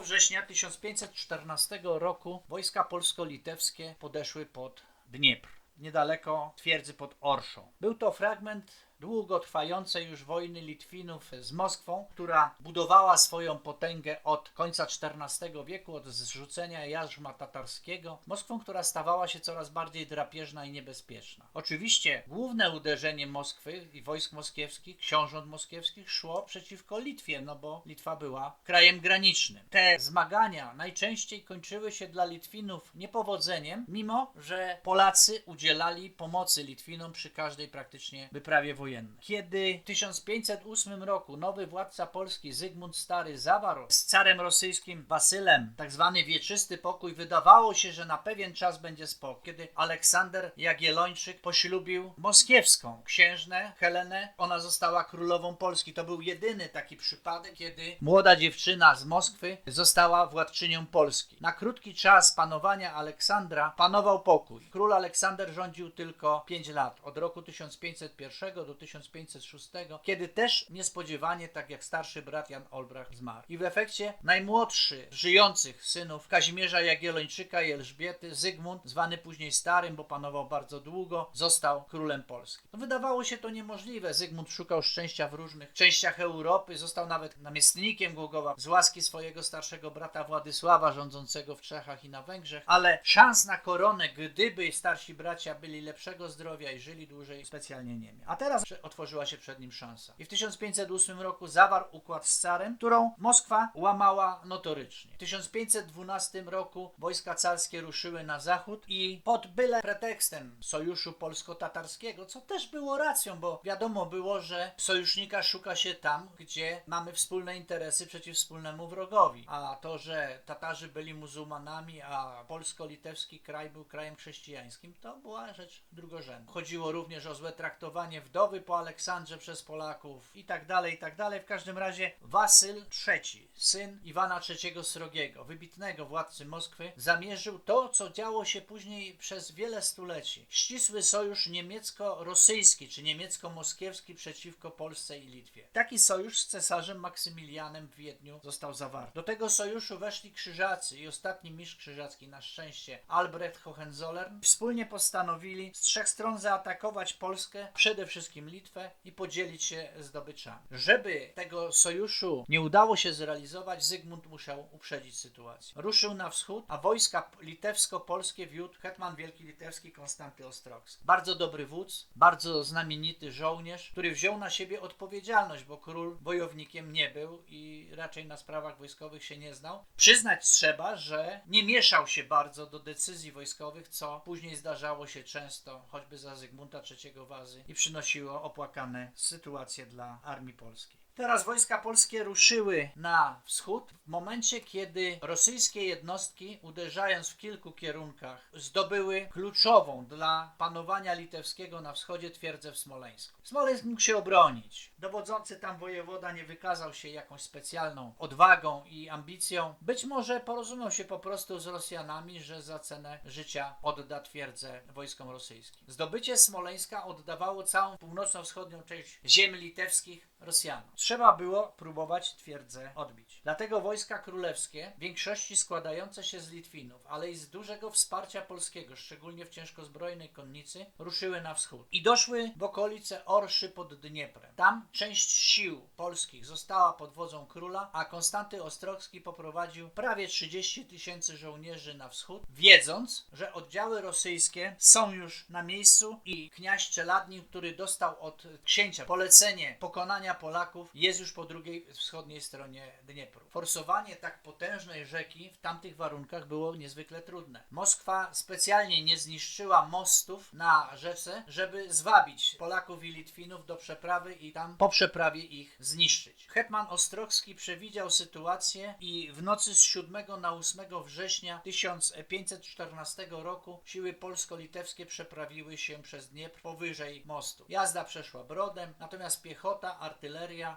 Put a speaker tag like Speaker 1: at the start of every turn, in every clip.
Speaker 1: 8 września 1514 roku wojska polsko-litewskie podeszły pod Dniepr, niedaleko twierdzy pod Orszą. Był to fragment długotrwającej już wojny Litwinów z Moskwą, która budowała swoją potęgę od końca XIV wieku, od zrzucenia jarzma tatarskiego. Moskwą, która stawała się coraz bardziej drapieżna i niebezpieczna. Oczywiście główne uderzenie Moskwy i wojsk moskiewskich, książąt moskiewskich szło przeciwko Litwie, no bo Litwa była krajem granicznym. Te zmagania najczęściej kończyły się dla Litwinów niepowodzeniem, mimo że Polacy udzielali pomocy Litwinom przy każdej praktycznie wyprawie wojennej. Kiedy w 1508 roku nowy władca Polski Zygmunt Stary zawarł z carem rosyjskim Wasylem tak zwany wieczysty pokój, wydawało się, że na pewien czas będzie spokój. Kiedy Aleksander Jagiellończyk poślubił moskiewską księżnę Helenę, ona została królową Polski. To był jedyny taki przypadek, kiedy młoda dziewczyna z Moskwy została władczynią Polski. Na krótki czas panowania Aleksandra panował pokój. Król Aleksander rządził tylko 5 lat, od roku 1501 do 1506, kiedy też niespodziewanie, tak jak starszy brat Jan Olbrach zmarł. I w efekcie najmłodszy żyjących synów Kazimierza Jagiellończyka i Elżbiety, Zygmunt, zwany później Starym, bo panował bardzo długo, został królem Polski. No, wydawało się to niemożliwe. Zygmunt szukał szczęścia w różnych częściach Europy, został nawet namiestnikiem Głogowa z łaski swojego starszego brata Władysława, rządzącego w Czechach i na Węgrzech, ale szans na koronę, gdyby starsi bracia byli lepszego zdrowia i żyli dłużej, specjalnie nie miał. A teraz otworzyła się przed nim szansa. I w 1508 roku zawarł układ z carem, którą Moskwa łamała notorycznie. W 1512 roku wojska carskie ruszyły na zachód i pod byle pretekstem sojuszu polsko-tatarskiego, co też było racją, bo wiadomo było, że sojusznika szuka się tam, gdzie mamy wspólne interesy przeciw wspólnemu wrogowi. A to, że Tatarzy byli muzułmanami, a polsko-litewski kraj był krajem chrześcijańskim, to była rzecz drugorzędna. Chodziło również o złe traktowanie po Aleksandrze przez Polaków i tak dalej, i tak dalej. W każdym razie Wasyl III, syn Iwana III Srogiego, wybitnego władcy Moskwy, zamierzył to, co działo się później przez wiele stuleci. Ścisły sojusz niemiecko-rosyjski czy niemiecko-moskiewski przeciwko Polsce i Litwie. Taki sojusz z cesarzem Maksymilianem w Wiedniu został zawarty. Do tego sojuszu weszli krzyżacy i ostatni mistrz krzyżacki, na szczęście Albrecht Hohenzollern, wspólnie postanowili z trzech stron zaatakować Polskę, przede wszystkim Litwę i podzielić się zdobyczami. Żeby tego sojuszu nie udało się zrealizować, Zygmunt musiał uprzedzić sytuację. Ruszył na wschód, a wojska litewsko-polskie wiódł hetman wielki litewski Konstanty Ostrogski. Bardzo dobry wódz, bardzo znamienity żołnierz, który wziął na siebie odpowiedzialność, bo król wojownikiem nie był i raczej na sprawach wojskowych się nie znał. Przyznać trzeba, że nie mieszał się bardzo do decyzji wojskowych, co później zdarzało się często, choćby za Zygmunta III Wazy i przynosiło opłakane sytuacje dla armii polskiej. Teraz wojska polskie ruszyły na wschód w momencie, kiedy rosyjskie jednostki, uderzając w kilku kierunkach, zdobyły kluczową dla panowania litewskiego na wschodzie twierdzę w Smoleńsku. Smoleńsk mógł się obronić. Dowodzący tam wojewoda nie wykazał się jakąś specjalną odwagą i ambicją. Być może porozumiał się po prostu z Rosjanami, że za cenę życia odda twierdzę wojskom rosyjskim. Zdobycie Smoleńska oddawało całą północno-wschodnią część ziem litewskich Rosjanom. Trzeba było próbować twierdzę odbić. Dlatego wojska królewskie, w większości składające się z Litwinów, ale i z dużego wsparcia polskiego, szczególnie w ciężkozbrojnej konnicy, ruszyły na wschód. I doszły w okolice Orszy pod Dnieprem. Tam część sił polskich została pod wodzą króla, a Konstanty Ostrogski poprowadził prawie 30 tysięcy żołnierzy na wschód, wiedząc, że oddziały rosyjskie są już na miejscu i kniaź Czeladnin, który dostał od księcia polecenie pokonania Polaków, jest już po drugiej wschodniej stronie Dniepru. Forsowanie tak potężnej rzeki w tamtych warunkach było niezwykle trudne. Moskwa specjalnie nie zniszczyła mostów na rzece, żeby zwabić Polaków i Litwinów do przeprawy i tam po przeprawie ich zniszczyć. Hetman Ostrogski przewidział sytuację i w nocy z 7 na 8 września 1514 roku siły polsko-litewskie przeprawiły się przez Dniepr powyżej mostu. Jazda przeszła brodem, natomiast piechota, artyleria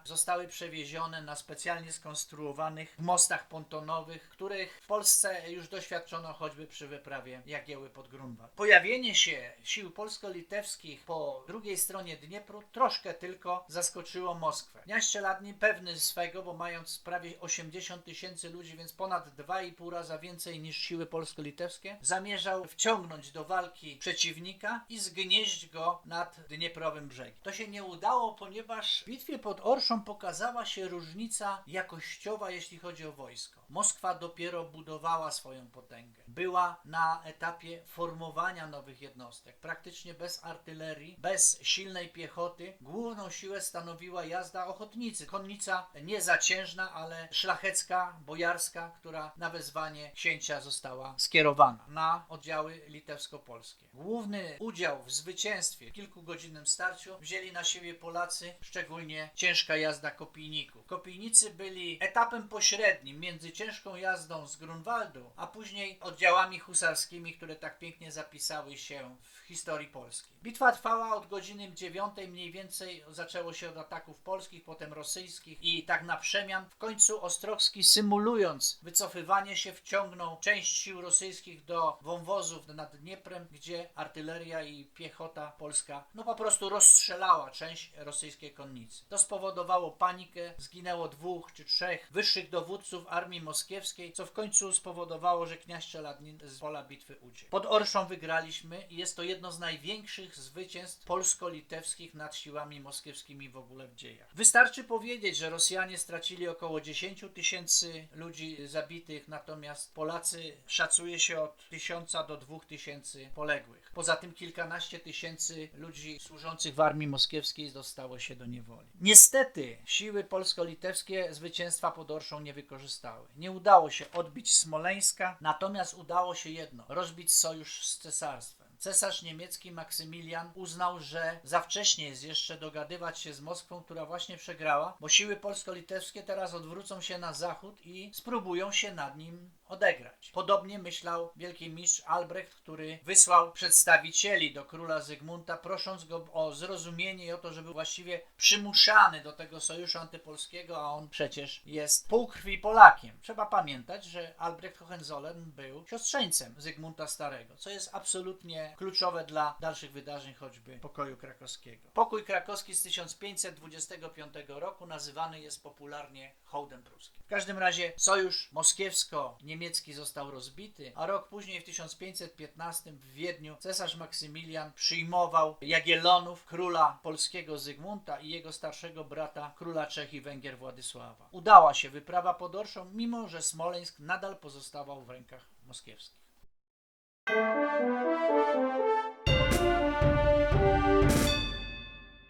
Speaker 1: zostały przewiezione na specjalnie skonstruowane zbudowanych mostach pontonowych, których w Polsce już doświadczono choćby przy wyprawie Jagieły pod Grunwald. Pojawienie się sił polsko-litewskich po drugiej stronie Dniepru troszkę tylko zaskoczyło Moskwę. Kniaź Czeladni pewny swego, bo mając prawie 80 tysięcy ludzi, więc ponad 2,5 raza więcej niż siły polsko-litewskie, zamierzał wciągnąć do walki przeciwnika i zgnieść go nad Dnieprowym brzegiem. To się nie udało, ponieważ w bitwie pod Orszą pokazała się różnica jakościowa, jeśli chodzi o wojsko. Moskwa dopiero budowała swoją potęgę. Była na etapie formowania nowych jednostek, praktycznie bez artylerii, bez silnej piechoty. Główną siłę stanowiła jazda ochotnicy. Konnica nie zaciężna, ale szlachecka, bojarska, która na wezwanie księcia została skierowana na oddziały litewsko-polskie. Główny udział w zwycięstwie w kilkugodzinnym starciu wzięli na siebie Polacy, szczególnie ciężka jazda kopijników. Kopijnicy byli etapem pośrednim między ciężką jazdą z Grunwaldu, a później oddziałami husarskimi, które tak pięknie zapisały się w historii Polski. Bitwa trwała od godziny 9 mniej więcej, zaczęło się od ataków polskich, potem rosyjskich i tak na przemian. W końcu Ostrowski symulując wycofywanie się wciągnął część sił rosyjskich do wąwozów nad Dnieprem, gdzie artyleria i piechota polska no po prostu rozstrzelała część rosyjskiej konnicy. To spowodowało panikę, zginęło dwóch czy trzech wyższych dowódców armii moskiewskiej, co w końcu spowodowało, że kniaź Czeladnin z pola bitwy uciekł. Pod Orszą wygraliśmy i jest to jedno z największych zwycięstw polsko-litewskich nad siłami moskiewskimi w ogóle w dziejach. Wystarczy powiedzieć, że Rosjanie stracili około 10 tysięcy ludzi zabitych, natomiast Polacy szacuje się od 1000 do 2000 poległych. Poza tym kilkanaście tysięcy ludzi służących w armii moskiewskiej dostało się do niewoli. Niestety siły polsko-litewskie zwycięstwa pod Orszą nie wykorzystały. Nie udało się odbić Smoleńska, natomiast udało się jedno rozbić sojusz z cesarstwem. Cesarz niemiecki Maksymilian uznał, że za wcześnie jest jeszcze dogadywać się z Moskwą, która właśnie przegrała, bo siły polsko-litewskie teraz odwrócą się na zachód i spróbują się nad nim odegrać. Podobnie myślał wielki mistrz Albrecht, który wysłał przedstawicieli do króla Zygmunta, prosząc go o zrozumienie i o to, żeby właściwie przymuszany do tego sojuszu antypolskiego, a on przecież jest półkrwi Polakiem. Trzeba pamiętać, że Albrecht Hohenzollern był siostrzeńcem Zygmunta Starego, co jest absolutnie kluczowe dla dalszych wydarzeń, choćby pokoju krakowskiego. Pokój krakowski z 1525 roku nazywany jest popularnie hołdem pruskim. W każdym razie sojusz moskiewsko-niemiecki został rozbity, a rok później w 1515 w Wiedniu cesarz Maksymilian przyjmował Jagiellonów, króla polskiego Zygmunta i jego starszego brata, króla Czech i Węgier Władysława. Udała się wyprawa pod Orszą, mimo że Smoleńsk nadal pozostawał w rękach moskiewskich.